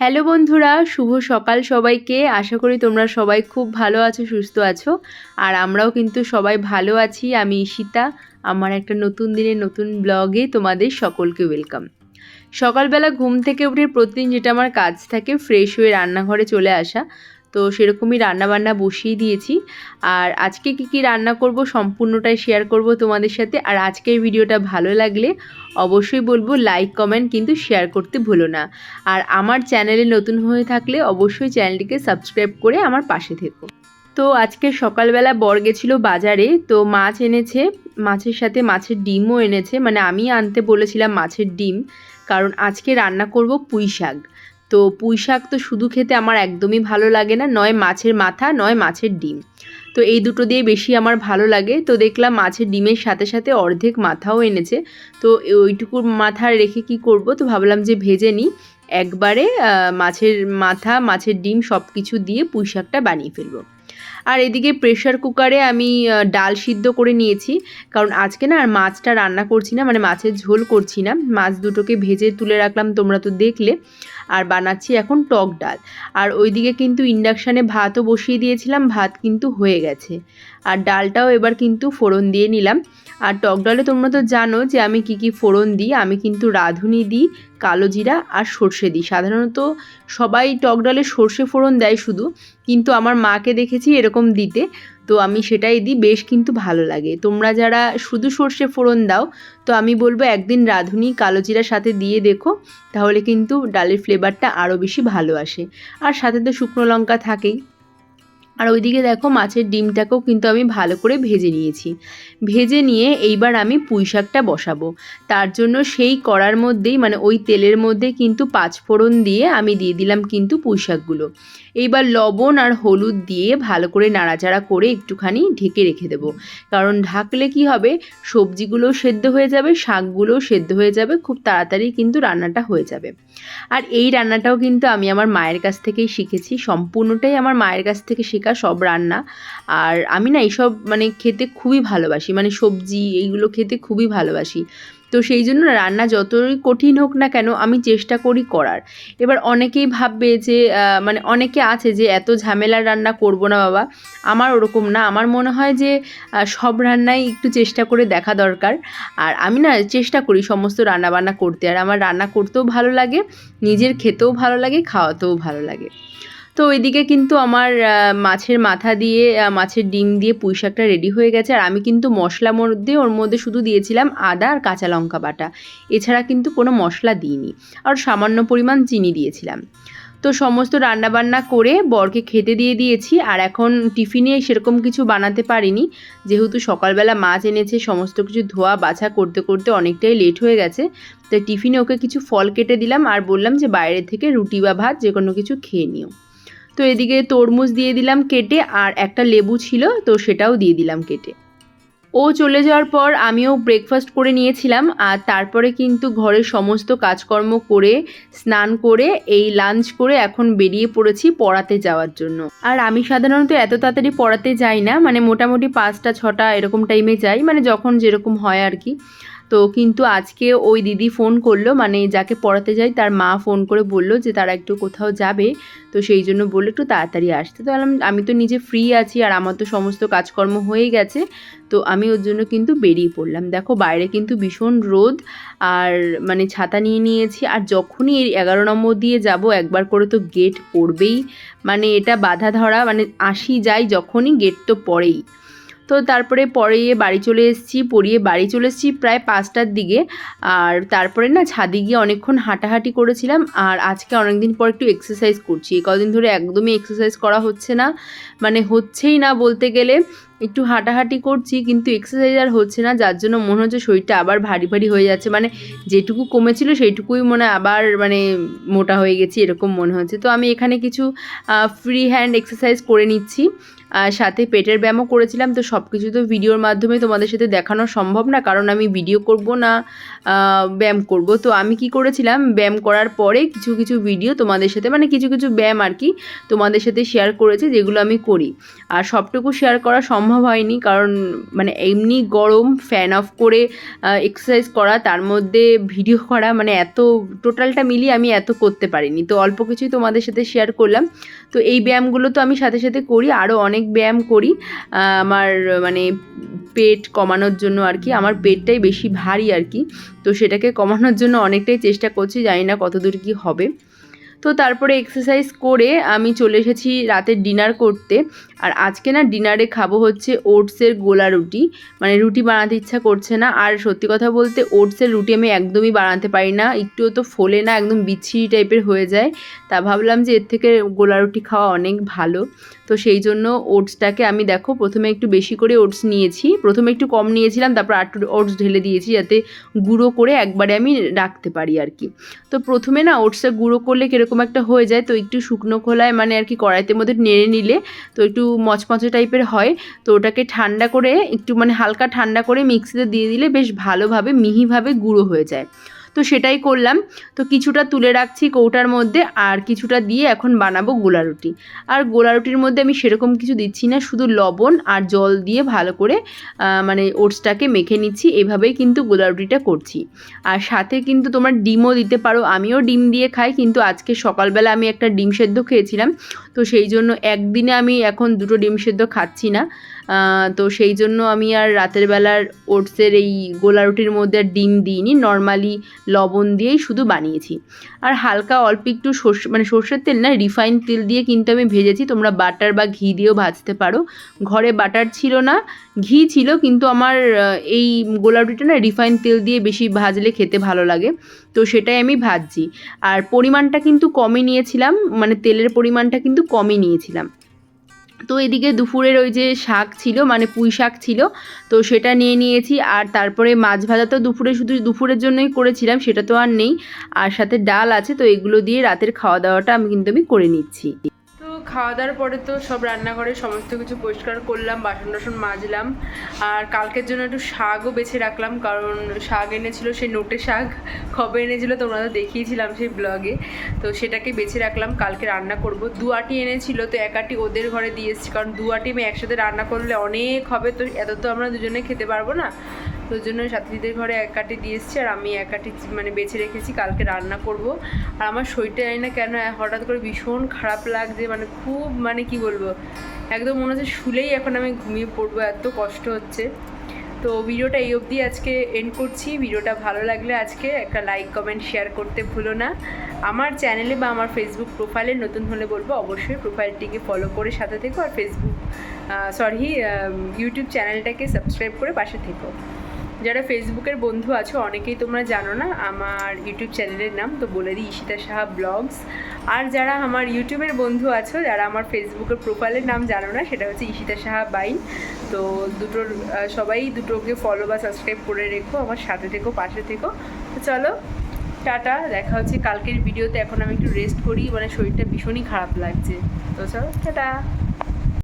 Hello বন্ধুরা, শুভ সকাল সবাইকে। আশা করি তোমরা সবাই খুব ভালো আছো, সুস্থ আছো। আর আমরাও কিন্তু সবাই ভালো আছি। আমি ঈশিতা। আমার একটা নতুন দিনের নতুন ব্লগে তোমাদের সকলকে ওয়েলকাম। সকালবেলা ঘুম থেকে উঠে প্রতিদিন যেটা আমার কাজ থাকে, ফ্রেশ হয়ে রান্নাঘরে চলে আসা। তো সেরকমই রান্নাবান্না বসিয়ে দিয়েছি। আর আজকে কি কি রান্না করব সম্পূর্ণটাই শেয়ার করব তোমাদের সাথে। আর আজকের ভিডিওটা ভালো লাগলে অবশ্যই বলব লাইক কমেন্ট কিন্তু শেয়ার করতে ভুলো না। আর আমার চ্যানেলে নতুন হয়ে থাকলে অবশ্যই চ্যানেলটিকে সাবস্ক্রাইব করে আমার পাশে থেকো। তো আজকে সকালবেলা বর গেছিল বাজারে, তো মাছ এনেছে, মাছের সাথে মাছের ডিমও এনেছে। মানে আমি আনতে বলেছিলাম মাছের ডিম, কারণ আজকে রান্না করব পুঁই শাক তো পুঁই শাক তো শুধু খেতে আমার একদমই ভালো লাগে না, নয় মাছের মাথা, নয় মাছের ডিম। তো এই দুটো দিয়ে বেশি আমার ভালো লাগে। তো দেখলাম মাছের ডিমের সাথে সাথে অর্ধেক মাথাও এনেছে। তো ওইটুকু মাথা রেখে কি করব? তো ভাবলাম যে ভেজে নিই। একবারে মাছের মাথা, মাছের ডিম সব কিছু দিয়ে পুঁই শাকটা বানিয়ে ফেলব। আর এদিকে প্রেশার কুকারে আমি ডাল সিদ্ধ করে নিয়েছি। কারণ আজকে না আর মাছটা রান্না করছি না মানে মাছের ঝোল করছি না। মাছ দুটোকে ভেজে তুলে রাখলাম, তোমরা তো দেখলে। আর বানাচ্ছি এখন টক ডাল। আর ওইদিকে কিন্তু ইন্ডাকশানে ভাতও বসিয়ে দিয়েছিলাম, ভাত কিন্তু হয়ে গেছে। আর ডালটাও এবার কিন্তু ফোড়ন দিয়ে নিলাম। আর টক ডালে তোমরা তো জানো যে আমি কি কি ফোড়ন দিই, আমি কিন্তু রাঁধুনি দিই, কালো জিরা আর সর্ষে দিই। সাধারণত সবাই টক ডালে সর্ষে ফোড়ন দেয় শুধু, কিন্তু আমার মাকে দেখেছি এরকম দিতে। তো আমি সেটাই দিই, বেশ কিন্তু ভালো লাগে। তোমরা যারা শুধু সর্ষে ফোড়ন দাও, তো আমি বলব একদিন রাঁধুনি কালো জিরার সাথে দিয়ে দেখো, তাহলে কিন্তু ডালের ফ্লেভারটা আরও বেশি ভালো আসে। আর সাথে তো শুকনো লঙ্কা থাকেই। আর ওইদিকে দেখো মাছের ডিমটাকেও কিন্তু আমি ভালো করে ভেজে নিয়েছি। ভেজে নিয়ে এইবার আমি পুঁই শাকটা বসাবো। তার জন্য সেই কড়ার মধ্যেই মানে ওই তেলের মধ্যে কিন্তু পাঁচফোড়ন দিয়ে আমি দিয়ে দিলাম কিন্তু পুঁই শাকগুলো। এইবার লবণ আর হলুদ দিয়ে ভালো করে নাড়াচাড়া করে একটুখানি ঢেকে রেখে দেবো। কারণ ঢাকলে কি হবে সবজিগুলোও সেদ্ধ হয়ে যাবে শাকগুলোও সেদ্ধ হয়ে যাবে, খুব তাড়াতাড়ি কিন্তু রান্নাটা হয়ে যাবে। আর এই রান্নাটাও কিন্তু আমি আমার মায়ের কাছ থেকেই শিখেছি, সম্পূর্ণটাই আমার মায়ের কাছ থেকে শেখা সব রান্না। আর আমি না এইসব মানে খেতে খুবই ভালোবাসি মানে সবজি এইগুলো খেতে খুবই ভালোবাসি। তো সেই জন্য রান্না যতই কঠিন হোক না কেন আমি চেষ্টা করি করার। এবার অনেকেই ভাববে যে মানে অনেকে আছে যে, এত ঝামেলার রান্না করব না বাবা। আমার ওরকম না। আমার মনে হয় যে সব রান্নাই একটু চেষ্টা করে দেখা দরকার। আর আমি না চেষ্টা করি সমস্ত রান্না বান্না করতে। আর আমার রান্না করতেও ভালো লাগে, নিজের খেতেও ভালো লাগে, খাওয়াতেও ভালো লাগে। তো ওইদিকে কিন্তু আমার মাছের মাথা দিয়ে মাছের ডিম দিয়ে পুঁই শাকটা রেডি হয়ে গেছে। আর আমি কিন্তু মশলা মধ্যে ওর মধ্যে শুধু দিয়েছিলাম আদা আর কাঁচা লঙ্কা বাটা। এছাড়া কিন্তু কোনো মশলা দিইনি। আর সামান্য পরিমাণ চিনি দিয়েছিলাম। তো সমস্ত রান্নাবান্না করে বরকে খেতে দিয়ে দিয়েছি। আর এখন টিফিনে সেরকম কিছু বানাতে পারিনি। যেহেতু সকালবেলা মাছ এনেছে, সমস্ত কিছু ধোয়া বাছা করতে করতে অনেকটাই লেট হয়ে গেছে। তো টিফিনে ওকে কিছু ফল কেটে দিলাম। আর বললাম যে বাইরে থেকে রুটি বা ভাত যে কোনো কিছু খেয়ে নিও। তো এদিকে তরমুজ দিয়ে দিলাম কেটে আর একটা লেবু ছিল, তো সেটাও দিয়ে দিলাম কেটে। ও চলে যাওয়ার পর আমিও ব্রেকফাস্ট করে নিয়েছিলাম আর তারপরে কিন্তু ঘরের সমস্ত কাজকর্ম করে, স্নান করে, এই লাঞ্চ করে এখন বেরিয়ে পড়েছি পড়াতে যাওয়ার জন্য। আর আমি সাধারণত এত তাড়াতাড়ি পড়াতে যাই না মানে মোটামুটি পাঁচটা, ছটা এরকম টাইমে যাই মানে যখন যেরকম হয় আর কি। তো কিন্তু আজকে ওই দিদি ফোন করল মানে যাকে পড়াতে যাই তার মা ফোন করে বলল যে তারা একটু কোথাও যাবে। তো সেই জন্য বলল একটু তাড়াতাড়ি আসতে। তো আমি তো নিজে ফ্রি আছি আর আমার তো সমস্ত কাজকর্ম হয়ে গেছে। তো আমি ওর জন্য কিন্তু বেরিয়ে পড়লাম। দেখো বাইরে কিন্তু ভীষণ রোদ আর মানে ছাতা নিয়ে নিয়েছি আর যখনই এই এগারো নম্বর দিয়ে যাব একবার করে তো গেট পড়বেই। মানে এটা বাধা ধরা মানে আসি যাই যখনই গেট তো পড়েই। তো তারপরে পড়িয়ে বাড়ি চলে এসেছি, পড়িয়ে বাড়ি চলে এসেছি প্রায় পাঁচটার দিকে। আর তারপরে না ছাদে গিয়ে অনেকক্ষণ হাঁটাহাঁটি করেছিলাম। আর আজকে অনেকদিন পর একটু এক্সারসাইজ করছি। কদিন ধরে একদমই এক্সারসাইজ করা হচ্ছে না। মানে হচ্ছেই না বলতে গেলে। একটু হাঁটাহাঁটি করছি কিন্তু এক্সারসাইজ আর হচ্ছে না। যার জন্য মনে হচ্ছে শরীরটা আবার ভারী ভারী হয়ে যাচ্ছে। মানে যেটুকু কমেছিল সেইটুকুই মনে আবার মানে মোটা হয়ে গেছি এরকম মনে হচ্ছে। তো আমি এখানে কিছু ফ্রি হ্যান্ড এক্সারসাইজ করে নিচ্ছি। আর সাথে পেটের ব্যায়ামও করেছিলাম, তো সব কিছু তো ভিডিওর মাধ্যমে তোমাদের সাথে দেখানো সম্ভব না, কারণ আমি ভিডিও করব না ব্যায়াম করব। তো আমি কি করেছিলাম, ব্যায়াম করার পরে কিছু কিছু ভিডিও তোমাদের সাথে মানে কিছু কিছু ব্যায়াম আর কি তোমাদের সাথে শেয়ার করেছি, যেগুলো আমি করি। আর সবটুকু শেয়ার করা সম্ভব হয়নি, কারণ মানে এমনি গরম ফ্যান অফ করে এক্সারসাইজ করা, তার মধ্যে ভিডিও করা মানে এত টোটালটা মিলিয়ে আমি এত করতে পারিনি। তো অল্প কিছুই তোমাদের সাথে শেয়ার করলাম। তো এই ব্যায়ামগুলো তো আমি সাথে সাথে করি আরও অনেক ব্যায়াম করি আমার মানে পেট কমানোর জন্য আর কি, আমার পেটটাই বেশি ভারী আর কি, তো সেটাকে কমানোর জন্য অনেকটাই চেষ্টা করছি, জানি না কতদূর কি হবে। তো তারপরে এক্সারসাইজ করে আমি চলে এসেছি রাতের ডিনার করতে। আর আজকে না ডিনারে খাব হচ্ছে ওটসের গোলা রুটি। মানে রুটি বানাতে ইচ্ছা করছে না। আর সত্যি কথা বলতে ওটসের রুটি আমি একদমই বানাতে পারি না। একটুও তো ফোলে না, একদম বিচ্ছিরি টাইপের হয়ে যায়। তা ভাবলাম যে এর থেকে গোলা রুটি খাওয়া অনেক ভালো। তো সেই জন্য ওটসটাকে আমি দেখো প্রথমে একটু বেশি করে ওটস নিয়েছি। প্রথমে একটু কম নিয়েছিলাম, তারপর আটটু ওটস ঢেলে দিয়েছি যাতে গুঁড়ো করে একবারে আমি রাখতে পারি আর কি। তো প্রথমে না ওটসটা গুঁড়ো করলে কীরকম একটা হয়ে যায়, তো একটু শুকনো খোলায় মানে আর কি কড়াইতে মধ্যে নেড়ে নিলে তো একটু মচমচে টাইপের হয়, তো ওটাকে ঠান্ডা করে একটু মানে হালকা ঠান্ডা করে মিক্সিতে দিয়ে দিলে বেশ ভালোভাবে, মিহিভাবে গুঁড়ো হয়ে যায়। তো সেটাই করলাম। তো কিছুটা তুলে রাখছি কৌটার মধ্যে আর কিছুটা দিয়ে এখন বানাবো গোলা রুটি। আর গোলা রুটির মধ্যে আমি সেরকম কিছু দিচ্ছি না, শুধু লবণ আর জল দিয়ে ভালো করে মানে ওটসটাকে মেখে নিচ্ছি। এভাবেই কিন্তু গোলা রুটিটা করছি। আর সাথে কিন্তু তোমার ডিমও দিতে পারো। আমিও ডিম দিয়ে খাই, কিন্তু আজকে সকালবেলা আমি একটা ডিম সেদ্ধ খেয়েছিলাম। তো সেই জন্য একদিনে আমি এখন দুটো ডিম সেদ্ধ খাচ্ছি না। তো সেই জন্য আমি আর রাতের বেলার ওটসের এই গোলা রুটির মধ্যে ডিম দিইনি। নর্মালি লবণ দিয়েই শুধু বানিয়েছি। আর হালকা অল্প একটু সর্ষে মানে সর্ষের তেল না রিফাইন তেল দিয়ে কিন্তু আমি ভেজেছি। তোমরা বাটার বা ঘি দিয়েও ভাজতে পারো। ঘরে বাটার ছিল না, ঘি ছিল, কিন্তু আমার এই গোলা রুটিটা না রিফাইন তেল দিয়ে বেশি ভাজলে খেতে ভালো লাগে। তো সেটাই আমি ভাজছি। আর পরিমাণটা কিন্তু কমই নিয়েছিলাম মানে তেলের পরিমাণটা কিন্তু কমই নিয়েছিলাম। তো এদিকে দুপুরের ওই যে শাক ছিল মানে পুঁই শাক ছিল, তো সেটা নিয়ে নিয়েছি। আর তারপরে মাছ ভাজা তো দুপুরে শুধু দুপুরের জন্যই করেছিলাম, সেটা তো আর নেই। আর সাথে ডাল আছে, তো এগুলো দিয়ে রাতের খাওয়া দাওয়াটা আমি কিন্তু আমি করে নিচ্ছি। খাওয়া দাওয়ার পরে তো সব রান্নাঘরে সমস্ত কিছু পরিষ্কার করলাম বাসন টাসন মাজলাম। আর কালকের জন্য একটু শাকও বেছে রাখলাম, কারণ শাক এনেছিল সেই নোটে শাক কবে এনেছিল, তোমরা তো দেখিয়েছিলাম সেই ব্লগে। তো সেটাকে বেছে রাখলাম, কালকে রান্না করব। দু আটি এনেছিল, তো এক আটি ওদের ঘরে দিয়ে এসেছি, কারণ দু আটি আমি একসাথে রান্না করলে অনেক হবে, তো এত তো আমরা দুজনে খেতে পারব না। তো ওই জন্য সাথীদের ঘরে এক কাটি দিয়ে এসেছি, আর আমি এক কাটি মানে বেছে রেখেছি, কালকে রান্না করব। আর আমার শরীরটা জানি না কেন হঠাৎ করে ভীষণ খারাপ লাগছে মানে খুব মানে কি বলব, একদম মনে হচ্ছে শুলেই এখন আমি ঘুমিয়ে পড়ব, এত কষ্ট হচ্ছে। তো ভিডিওটা এই অবধি আজকে এন্ড করছি। ভিডিওটা ভালো লাগলে আজকে একটা লাইক কমেন্ট শেয়ার করতে ভুলো না। আমার চ্যানেলে বা আমার ফেসবুক প্রোফাইলে নতুন হলে বলব, অবশ্যই প্রোফাইলটিকে ফলো করে সাথে থেকো, আর ফেসবুক সরি ইউটিউব চ্যানেলটাকে সাবস্ক্রাইব করে পাশে থেকো। যারা ফেসবুকের বন্ধু আছো, অনেকেই তোমরা জানো না, আমার ইউটিউব চ্যানেলের নাম, তো বলে দিই ঈশিতা সাহা ব্লগস। আর যারা আমার ইউটিউবের বন্ধু আছো, যারা আমার ফেসবুকের প্রোফাইলের নাম জানো না, সেটা হচ্ছে ঈশিতা সাহা বাইন। তো দুটোর সবাই দুটোকে ফলো বা সাবস্ক্রাইব করে রেখো, আমার সাথে থেকো, পাশে থেকো। তো চলো, টাটা, দেখা হচ্ছে কালকের ভিডিওতে এখন আমি একটু রেস্ট করি মানে শরীরটা ভীষণই খারাপ লাগছে। তো চলো, টাটা।